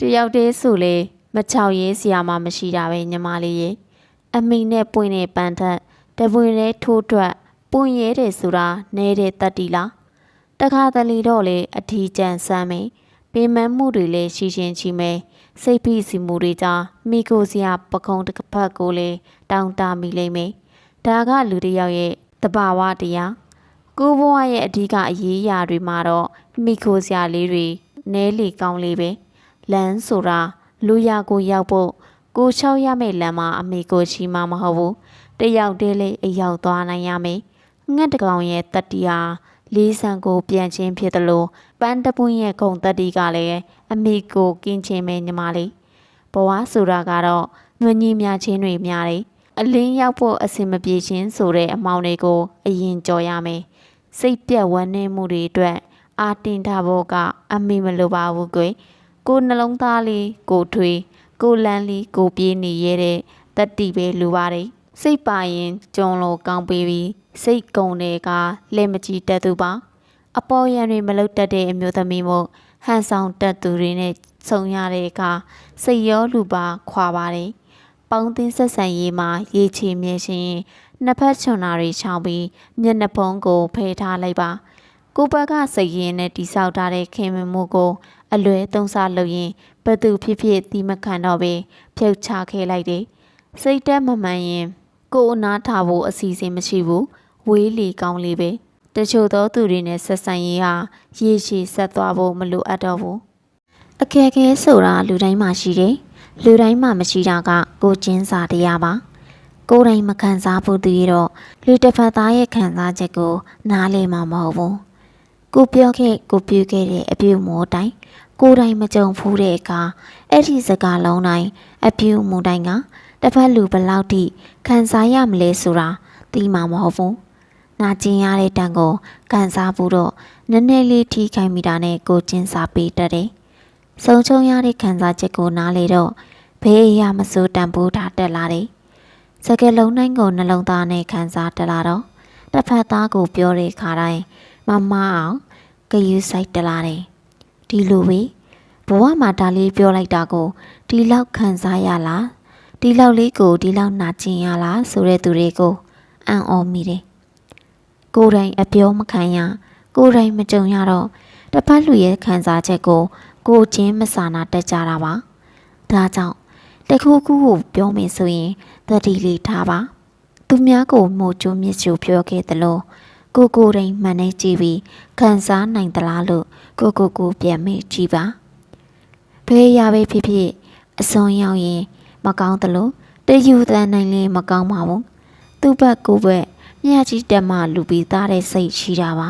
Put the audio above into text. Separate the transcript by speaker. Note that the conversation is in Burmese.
Speaker 1: တယောက်တည်းဆိုလေမချောက်ရေးစရာမှမရှိတာပဲညီမလေးရေအမိနဲ့ပွင့်တဲ့ပန်းထက်တပွင့်လေးထိုးထွက်ပွင့်ရဲတယ်ဆိုတာနဲတဲ့တတ်တီလားတခါတလေတော့လေအထီးကျန်ဆမ်းမယ်ပေမန်းမှုတွေလည်းရှိချင်းချီမယ်စိတ်ဖိစီမှုတွေကြောင့်မိကိုစရာပကုံတစ်ဖက်ကိုလေတောင်းတမိလိမ့်မယ်ဒါကလူတစ်ယောက်ရဲ့တဘာဝတရားကိုဘဝရဲ့အဓိကအရေးအရာတွေမှာတော့မိခိုစရာလေးတွေနဲလေကောင်းလေးပဲ လမ်းဆိုတာလူရကိုရောက်ဖို့ကိုချောက်ရမယ့်လမ်းမှာအမေကိုချီမှာမဟုတ်ဘူးတယောက်တည်းလေးအရောက်သွားနိုင်ရမယ်ငှက်တကောင်ရဲ့တတိဟာလေးဆန်ကိုပြန်ချင်းဖြစ်တယ်လို့ပန်းတပွင့်ရဲ့ဂုံတတိကလည်းအမေကိုကင်းချင်းပဲညီမလေးဘဝဆိုတာကတော့ငွေညီများချင်းတွေများတယ်အလင်းရောက်ဖို့အစင်မပြေချင်းဆိုတဲ့အမောင်တွေကိုအရင်ကြော်ရမယ်စိတ်ပြက်ဝမ်းနည်းမှုတွေအတွက်အာတင်ထားဖို့ကအမေမလိုပါဘူးကွယ် ကိုနှလုံးသားလေးကိုထွေးကိုလန်းလေးကိုပြေးနေရတဲ့တတိပဲလူပါတယ်စိတ်ပါရင်ကြုံလို့ကောင်းပေးပြီးစိတ်ကုံတွေကလက်မကြည့်တတ်သူပါ အပေါ်ရန်တွေမလုတ်တတ်တဲ့အမျိုးသမီးမို့ဟန်ဆောင်တတ်သူတွေနဲ့ဆုံရတဲ့အခါစိတ်ရောလူပါခွာပါတယ်ပေါင်းသင်းဆက်ဆံရေးမှာရေချေမြဲရှင်ရင်နှစ်ဖက်ချွန်နာတွေချောင်းပြီးမျက်နှာဖုံးကိုဖယ်ထားလိုက်ပါကိုဘက်ကစိတ်ရင်းနဲ့တိဆောက်ထားတဲ့ခင်မင်မှုကို အလွဲသုံးစားလုပ်ရင်ဘသူဖြစ်ဖြစ်တီးမခံတော့ပဲဖြုတ်ချခဲ့လိုက်တယ်။စိတ်တက်မမှန်ရင်ကိုယ်အနာထားဖို့အစီအစဉ်မရှိဘူး။ဝေးလီကောင်းလေးပဲ။တချို့သောသူတွေနဲ့ဆက်ဆံရေးဟာရေရှည်ဆက်သွားဖို့မလိုအပ်တော့ဘူး။အခက်အခဲဆိုတာလူတိုင်းမှာရှိတယ်။လူတိုင်းမှာမရှိတာကကိုယ်ချင်းစာတရားပါ။ကိုယ်တိုင်မခံစားဘူးသူရတော့လူတစ်ဖက်သားရဲ့ခံစားချက်ကိုနားလည်မှာမဟုတ်ဘူး။ ကိုပြောခဲ့ကိုပြုခဲ့တဲ့အပြုမူတိုင်းကိုယ်တိုင်မကြုံဖူးတဲ့အခါအဲ့ဒီစကားလုံးတိုင်းအပြုမူတိုင်းကတစ်ဖက်လူဘယ်လောက်ထိခံစားရမလဲဆိုတာသိမှာမဟုတ်ဘူး။နာကျင်ရတဲ့တန်ကိုခံစားဖို့တော့နည်းနည်းလေးထိခိုက်မိတာနဲ့ကိုကျင်းစားပေးတတ်တယ်။ဆုံချုံရတဲ့ခံစားချက်ကိုနားလေတော့ဘေးအရာမစိုးတန်ဖိုးထားတက်လာတယ်။စကယ်လုံးတိုင်းကိုနှလုံးသားနဲ့ခံစားတက်လာတော့တစ်ဖက်သားကိုပြောတဲ့ခါတိုင်းမမအောင် ဂယူးဆိုင်တလာတယ်ဒီလိုပဲဘဝမှာဒါလေးပြောလိုက်တာကိုဒီလောက်ခံစားရလားဒီလောက်လေးကိုဒီလောက်နာကျင်ရလားဆိုတဲ့သူတွေကိုအံ့ဩမိတယ်ကိုယ်တိုင်အပြောမခံရကိုယ်တိုင်မကြုံရတော့တစ်ဖက်လူရဲ့ခံစားချက်ကို ကိုချင်းမစာနာတက်ကြတာပါဒါကြောင့်တခုခုကိုပြောမယ်ဆိုရင်သတိလေးထားပါသူများကိုမို့ချိုးမြစ်ချိုးပြောခဲ့သလို ကိုကိုယ်တိုင်မှန်နေကြည့်ပြီးခံစားနိုင်သလားလို့ကိုကိုကိုပြန်မေးကြည့်ပါဘယ်ရပဲဖြစ်ဖြစ်အစွန်ရောက်ရင် မကောင်းသလိုတယူတန်နိုင်လည်းမကောင်းပါဘူးသူ့ဘက်ကိုယ်ဘက်မြတ်ကြီးတက်မှလူပြီးသားတဲ့စိတ်ရှိတာပါ